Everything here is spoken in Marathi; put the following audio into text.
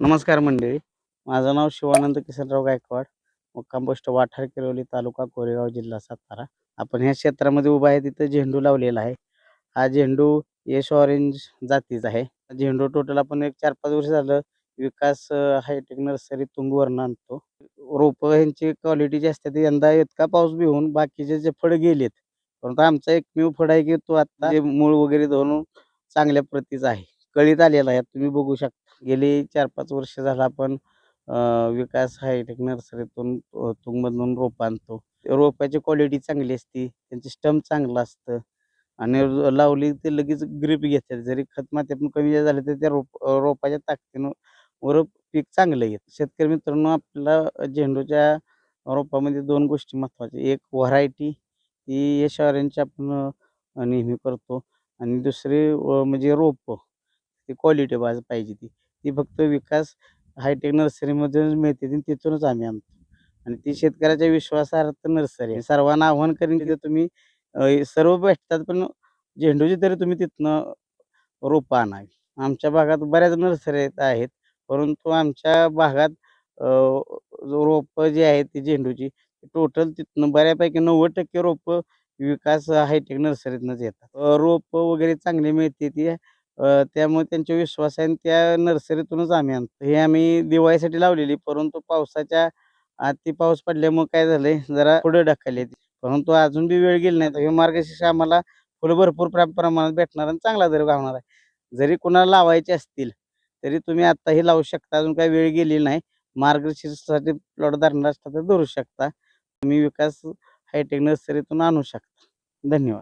नमस्कार मंडळी. माझं नाव शिवानंद किसनराव गायकवाड. मुक्काम पोस्ट वाठार किरोली तालुका कोरेगाव जिल्हा सातारा. आपण ह्या क्षेत्रामध्ये उभा आहे तिथं झेंडू लावलेला आहे. हा झेंडू यश ऑरेंज जातीचा आहे. झेंडू टोटल आपण एक चार पाच वर्ष झालं विकास हायटेक नर्सरी तुंगवरनं आणतो. रोपं ह्यांची क्वालिटी जी असते ती यंदा इतका पाऊस बी होऊन बाकीचे जे फळ गेलेत परंतु आमचा एकमेव फळ आहे की तो आता मूळ वगैरे धरून चांगल्या प्रतीचा आहे. कळीत आलेला आहे. तुम्ही बघू शकता गेली चार पाच वर्ष झाला आपण विकास हायटेक नर्सरीतून तुंगमधून रोप आणतो. रोपाची क्वालिटी चांगली असते त्यांचे स्टंप चांगलं असतं आणि लावली ते लगेच ग्रीप घेतात. जरी खत मात्यातून कमी झाले तर त्या रोप रोपाच्या ताकदीनं वर पीक चांगलं येतं. शेतकरी मित्रांनो आपल्याला झेंडूच्या रोपामध्ये दोन गोष्टी महत्त्वाच्या एक व्हरायटी ही या शहरांची आपण नेहमी करतो आणि दुसरी म्हणजे रोपं. ती क्वालिटी बाज पाहिजे ती. ती फक्त विकास हायटेक नर्सरीमधूनच मिळते आणि तिथूनच आम्ही आणतो. आणि ती शेतकऱ्याच्या विश्वासार्थ नर्सरी आहे. सर्वांना आव्हान करेन तिथे तुम्ही सर्व भेटतात पण झेंडूची तरी तुम्ही तिथनं रोपं आणावी. आमच्या भागात बऱ्याच नर्सरी आहेत परंतु आमच्या भागात जो रोपं जी आहेत ती झेंडूची टोटल तिथनं बऱ्यापैकी नव्वद टक्के रोपं विकास हायटेक नर्सरीतनंच येतात. रोपं वगैरे चांगली मिळते ती. त्यामुळे त्यांच्या विश्वास आहे आणि त्या नर्सरीतूनच आम्ही आणतो. हे आम्ही दिवाळीसाठी लावलेली परंतु पावसाच्या अति पाऊस पडल्यामुळे काय झालंय जरा पुढे ढकलली परंतु अजून बी वेळ गेली नाही तर हे मार्गशीर्ष आम्हाला फुलं भरपूर प्रमाणात भेटणार आणि चांगला दर गावणार आहे. जरी कुणाला लावायचे असतील तरी तुम्ही आत्ताही लावू शकता अजून काही वेळ गेलेली नाही. मार्गशीर्षासाठी प्लॉट धरणार असता तर धरू शकता. तुम्ही विकास हायटेक नर्सरीतून आणू शकता. धन्यवाद.